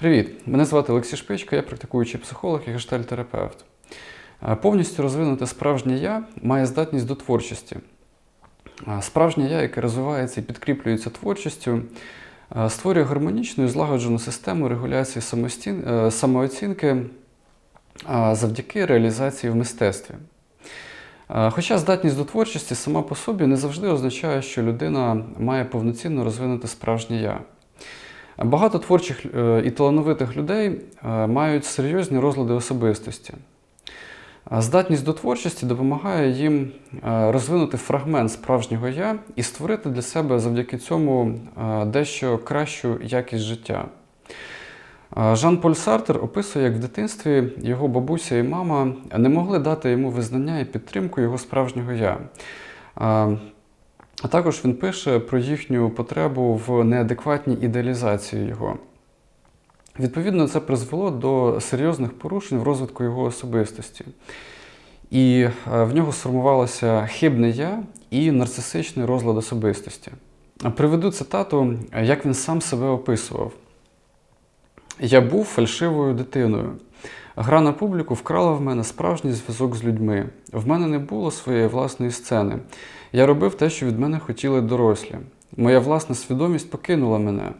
Привіт! Мене звати Олексій Шпичко, я практикуючий психолог і гештальтерапевт. Е, Повністю розвинути справжнє я має здатність до творчості. Е, Справжнє я, яке розвивається і підкріплюється творчістю, е, створює гармонічну і злагоджену систему регуляції самостін... самооцінки завдяки реалізації в мистецтві. Хоча здатність до творчості сама по собі не завжди означає, що людина має повноцінно розвинути справжнє я. Багато творчих е, і талановитих людей е, мають серйозні розлади особистості. Здатність до творчості допомагає їм е, розвинути фрагмент справжнього я і створити для себе завдяки цьому дещо кращу якість життя. Жан-Поль Сартер описує, як в дитинстві його бабуся і мама не могли дати йому визнання і підтримку його справжнього я. А також він пише про їхню потребу в неадекватній ідеалізації його. Відповідно, це призвело до серйозних порушень в розвитку його особистості. І е, в нього сформувалося хибне я і нарцисичний розлад особистості. Приведу цитату, як він сам себе описував. Я був фальшивою дитиною. Гра на публіку вкрала в мене справжній зв'язок з людьми. В мене не було своєї власної сцени. Я робив те, що від мене хотіли дорослі. Моя власна свідомість покинула мене.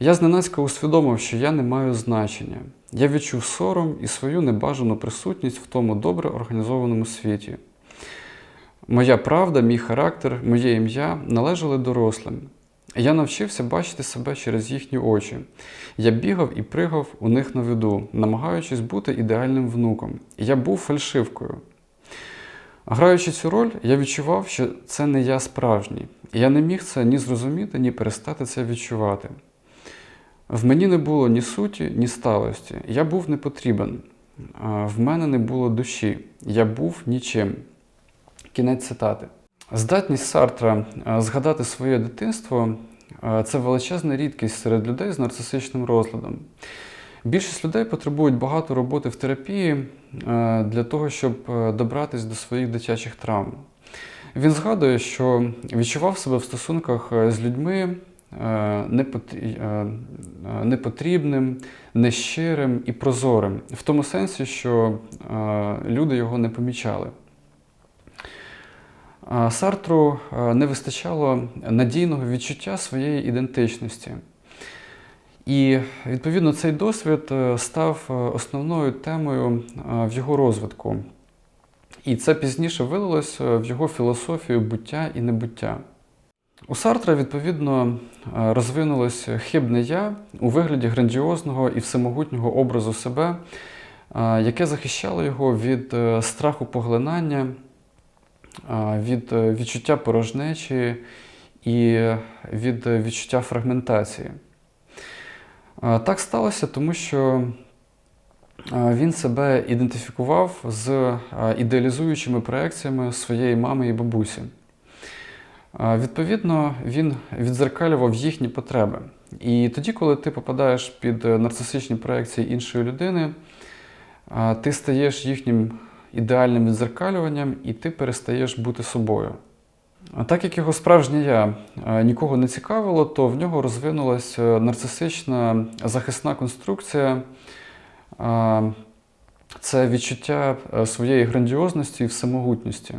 Я зненацька усвідомив, що я не маю значення. Я відчув сором і свою небажану присутність в тому добре організованому світі. Моя правда, мій характер, моє ім'я належали дорослим. Я навчився бачити себе через їхні очі. Я бігав і пригав у них на виду, намагаючись бути ідеальним внуком. Я був фальшивкою. Граючи цю роль, я відчував, що це не я справжній. Я не міг це ні зрозуміти, ні перестати це відчувати. В мені не було ні суті, ні сталості. Я був непотрібен. А, В мене не було душі. Я був нічим. Кінець цитати. Здатність Сартра згадати своє дитинство це величезна рідкість серед людей з нарцисичним розладом. Більшість людей потребують багато роботи в терапії для того, щоб добратись до своїх дитячих травм. Він згадує, що відчував себе в стосунках е, з людьми е, непотрі- е, е, непотрібним, нещирим і прозорим, в тому сенсі, що е, люди його не помічали. Сартру е, не вистачало надійного відчуття своєї ідентичності. І відповідно цей досвід е, став е, основною темою в його розвитку. І це пізніше вилилось в його філософію буття і небуття. У Сартра, відповідно, розвинулось хибне я у вигляді грандіозного і всемогутнього образу себе, яке захищало його від страху поглинання, від е, відчуття порожнечі і від е, відчуття фрагментації. Е, Так сталося, тому що е, він себе ідентифікував з е, ідеалізуючими проекціями своєї мами і бабусі. Е, Відповідно, він відзеркалював їхні потреби. І тоді, коли ти попадаєш під е, нарцисичні проекції іншої людини, е, ти стаєш їхнім ідеальним відзеркалюванням і ти перестаєш бути собою. А так як його справжнє я е, нікого не цікавило, то в нього розвинулася нарцисична захисна конструкція. е, Це відчуття е, своєї грандіозності і всемогутності.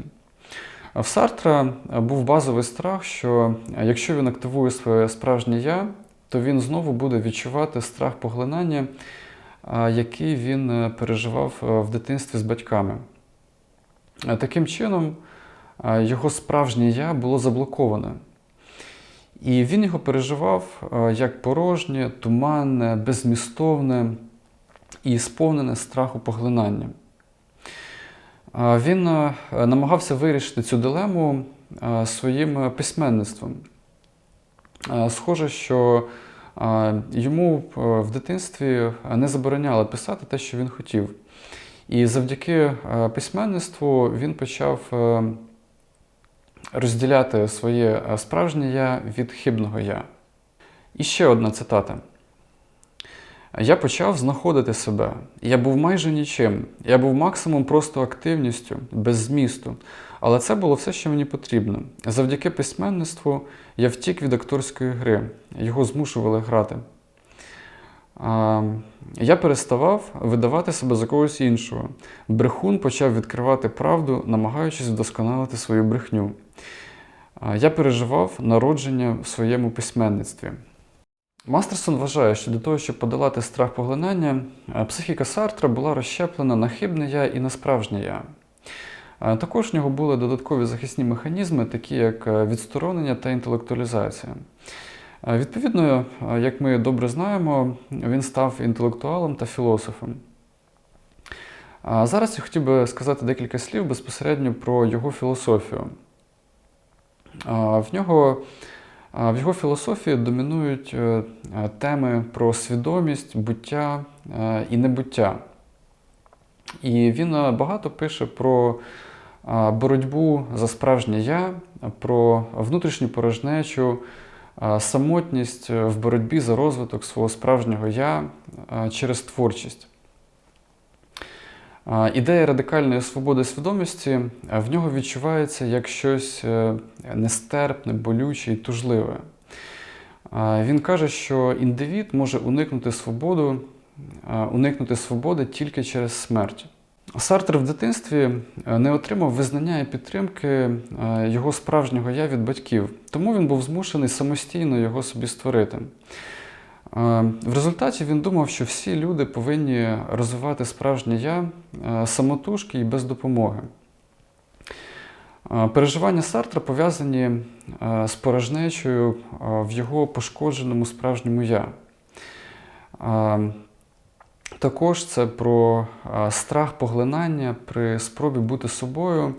В Сартра е, був базовий страх, що е, якщо він активує своє справжнє я, то він знову буде відчувати страх поглинання, е, який він е, переживав е, в дитинстві з батьками. Е, Таким чином, його справжнє я було заблоковане. І він його переживав як порожнє, туманне, беззмістовне і сповнене страху поглинання. Він намагався вирішити цю дилему своїм письменництвом. Схоже, що йому е, в дитинстві не забороняли писати те, що він хотів. І завдяки е, письменництву він почав е, розділяти своє е, справжнє я від хибного я. І ще одна цитата. Я почав знаходити себе. Я був майже нічим. Я був максимум просто активністю, без змісту. Але це було все, що мені потрібно. Завдяки письменництву я втік від акторської гри. Його змушували грати. Я переставав видавати себе за когось іншого. Брехун почав відкривати правду, намагаючись вдосконалити свою брехню. Я переживав народження в своєму письменництві. Мастерсон вважає, що для того, щоб подолати страх поглинання, е, психіка Сартра була розщеплена на хибне я і на справжнє я. Е, Також в нього були додаткові захисні механізми, такі як е, відсторонення та інтелектуалізація. Відповідно, як ми добре знаємо, він став інтелектуалом та філософом. А зараз я хотів би сказати декілька слів безпосередньо про його філософію. В нього в його філософії домінують е, е, теми про свідомість, буття е, і небуття. І він багато пише про боротьбу за справжнє я, про внутрішню порожнечу, самотність в боротьбі за розвиток свого справжнього я через творчість. Ідея радикальної свободи свідомості е, в нього відчувається як щось е, нестерпне, болюче і тужливе. Він каже, що індивід може уникнути свободу, уникнути свободи тільки через смерть. Сартер в дитинстві е, не отримав визнання і підтримки його справжнього я від батьків, тому він був змушений самостійно його собі створити. Е, В результаті він думав, що всі люди повинні розвивати справжнє я е, самотужки і без допомоги. Е, Переживання Сартра пов'язані з порожнечою в його пошкодженому справжньому я. Також це про страх поглинання при спробі бути собою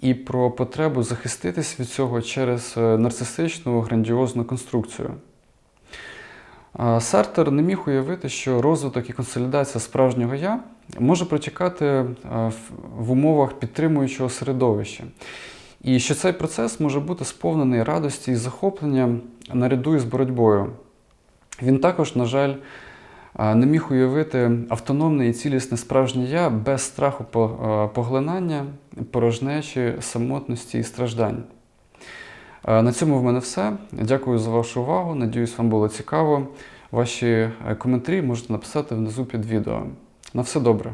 і про потребу захиститись від цього через нарцисичну грандіозну конструкцію. Сартер не міг уявити, що розвиток і консолідація справжнього я може протікати е, в- в умовах підтримуючого середовища. І що цей процес може бути сповнений радості і захоплення наряду із боротьбою. Він також, на жаль, е, не міг уявити автономне і цілісне справжнє я без страху е, поглинання, порожнечі, самотності і страждань. Е, На цьому в мене все. Дякую за вашу увагу. Надіюсь, вам було цікаво. Ваші е, коментарі можете написати внизу під відео. На все добре.